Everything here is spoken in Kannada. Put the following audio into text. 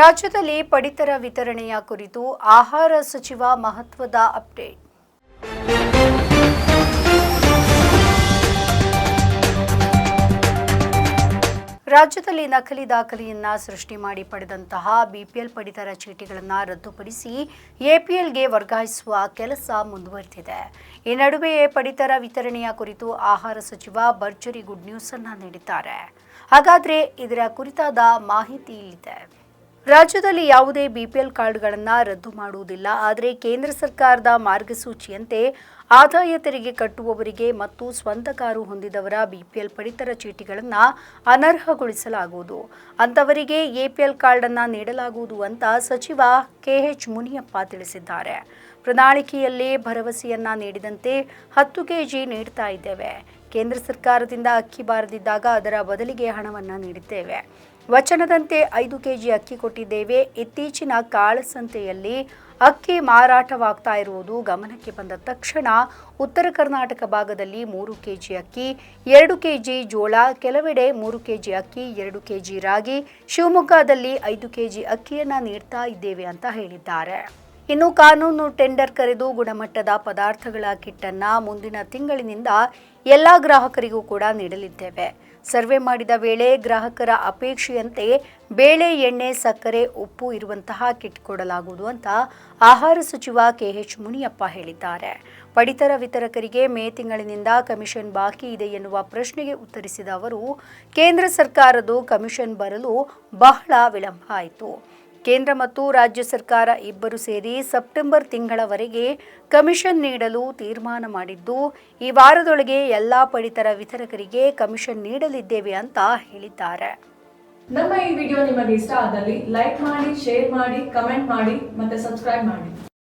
ರಾಜ್ಯದಲ್ಲಿ ಪಡಿತರ ವಿತರಣೆಯ ಕುರಿತು ಆಹಾರ ಸಚಿವ ಮಹತ್ವದ ಅಪ್ಡೇಟ್. ರಾಜ್ಯದಲ್ಲಿ ನಕಲಿ ದಾಖಲೆಯನ್ನ ಸೃಷ್ಟಿ ಮಾಡಿ ಪಡೆದಂತಹ ಬಿಪಿಎಲ್ ಪಡಿತರ ಚೀಟಿಗಳನ್ನು ರದ್ದುಪಡಿಸಿ ಎಪಿಎಲ್ಗೆ ವರ್ಗಾಯಿಸುವ ಕೆಲಸ ಮುಂದುವರೆದಿದೆ. ಈ ನಡುವೆಯೇ ಪಡಿತರ ವಿತರಣೆಯ ಕುರಿತು ಆಹಾರ ಸಚಿವ ಭರ್ಜರಿ ಗುಡ್ ನ್ಯೂಸ್ ಅನ್ನ ನೀಡಿದ್ದಾರೆ. ಹಾಗಾದ್ರೆ ಇದರ ಕುರಿತಾದ ಮಾಹಿತಿ ಇಲ್ಲಿದೆ. ರಾಜ್ಯದಲ್ಲಿ ಯಾವುದೇ ಬಿಪಿಎಲ್ ಕಾರ್ಡ್ಗಳನ್ನು ರದ್ದು ಮಾಡುವುದಿಲ್ಲ. ಆದರೆ ಕೇಂದ್ರ ಸರ್ಕಾರದ ಮಾರ್ಗಸೂಚಿಯಂತೆ ಆದಾಯ ತೆರಿಗೆ ಕಟ್ಟುವವರಿಗೆ ಮತ್ತು ಸ್ವಂತ ಕಾರು ಹೊಂದಿದವರ ಬಿಪಿಎಲ್ ಪಡಿತರ ಚೀಟಿಗಳನ್ನು ಅನರ್ಹಗೊಳಿಸಲಾಗುವುದು. ಅಂತವರಿಗೆ ಎಪಿಎಲ್ ಕಾರ್ಡ್ ಅನ್ನು ನೀಡಲಾಗುವುದು ಅಂತ ಸಚಿವ ಕೆಎಚ್ ಮುನಿಯಪ್ಪ ತಿಳಿಸಿದ್ದಾರೆ. ಪ್ರಣಾಳಿಕೆಯಲ್ಲಿ ಭರವಸೆಯನ್ನ ನೀಡಿದಂತೆ ಹತ್ತು ಕೆಜಿ ನೀಡ್ತಾ ಇದ್ದೇವೆ. ಕೇಂದ್ರ ಸರ್ಕಾರದಿಂದ ಅಕ್ಕಿ ಬಾರದಿದ್ದಾಗ ಅದರ ಬದಲಿಗೆ ಹಣವನ್ನು ನೀಡಿದ್ದೇವೆ. ವಚನದಂತೆ ಐದು ಕೆಜಿ ಅಕ್ಕಿ ಕೊಟ್ಟಿದ್ದೇವೆ. ಇತ್ತೀಚಿನ ಕಾಳಸಂತೆಯಲ್ಲಿ ಅಕ್ಕಿ ಮಾರಾಟವಾಗ್ತಾ ಇರುವುದು ಗಮನಕ್ಕೆ ಬಂದ ತಕ್ಷಣ ಉತ್ತರ ಕರ್ನಾಟಕ ಭಾಗದಲ್ಲಿ ಮೂರು ಕೆಜಿ ಅಕ್ಕಿ, ಎರಡು ಕೆಜಿ ಜೋಳ, ಕೆಲವೆಡೆ ಮೂರು ಕೆಜಿ ಅಕ್ಕಿ, ಎರಡು ಕೆಜಿ ರಾಗಿ, ಶಿವಮೊಗ್ಗದಲ್ಲಿ ಐದು ಕೆಜಿ ಅಕ್ಕಿಯನ್ನು ನೀಡ್ತಾ ಇದ್ದೇವೆ ಅಂತ ಹೇಳಿದ್ದಾರೆ. ಇನ್ನು ಕಾನೂನು ಟೆಂಡರ್ ಕರೆದು ಗುಣಮಟ್ಟದ ಪದಾರ್ಥಗಳ ಕಿಟ್ಟನ್ನು ಮುಂದಿನ ತಿಂಗಳಿನಿಂದ ಎಲ್ಲ ಗ್ರಾಹಕರಿಗೂ ಕೂಡ ನೀಡಲಿದ್ದೇವೆ. ಸರ್ವೆ ಮಾಡಿದ ವೇಳೆ ಗ್ರಾಹಕರ ಅಪೇಕ್ಷೆಯಂತೆ ಬೇಳೆ, ಎಣ್ಣೆ, ಸಕ್ಕರೆ, ಉಪ್ಪು ಇರುವಂತಹ ಕಿಟ್ ಕೊಡಲಾಗುವುದು ಅಂತ ಆಹಾರ ಸಚಿವ ಕೆಎಚ್ ಮುನಿಯಪ್ಪ ಹೇಳಿದ್ದಾರೆ. ಪಡಿತರ ವಿತರಕರಿಗೆ ಮೇ ತಿಂಗಳಿನಿಂದ ಕಮಿಷನ್ ಬಾಕಿ ಇದೆ ಎನ್ನುವ ಪ್ರಶ್ನೆಗೆ ಉತ್ತರಿಸಿದ ಅವರು, ಕೇಂದ್ರ ಸರ್ಕಾರದ ಕಮಿಷನ್ ಬರಲು ಬಹಳ ವಿಳಂಬ ಆಯಿತು. ಕೇಂದ್ರ ಮತ್ತು ರಾಜ್ಯ ಸರ್ಕಾರ ಇಬ್ಬರು ಸೇರಿ ಸೆಪ್ಟೆಂಬರ್ ತಿಂಗಳವರೆಗೆ ಕಮಿಷನ್ ನೀಡಲು ತೀರ್ಮಾನ ಮಾಡಿದ್ದು, ಈ ವಾರದೊಳಗೆ ಎಲ್ಲ ಪಡಿತರ ವಿತರಕರಿಗೆ ಕಮಿಷನ್ ನೀಡಲಿದ್ದೇವೆ ಅಂತ ಹೇಳಿದ್ದಾರೆ. ನಮ್ಮ ಈ ವಿಡಿಯೋ ನಿಮಗೆ ಇಷ್ಟ ಆದಲ್ಲಿ ಲೈಕ್ ಮಾಡಿ, ಶೇರ್ ಮಾಡಿ, ಕಮೆಂಟ್ ಮಾಡಿ ಮತ್ತೆ ಸಬ್ಸ್ಕ್ರೈಬ್ ಮಾಡಿ.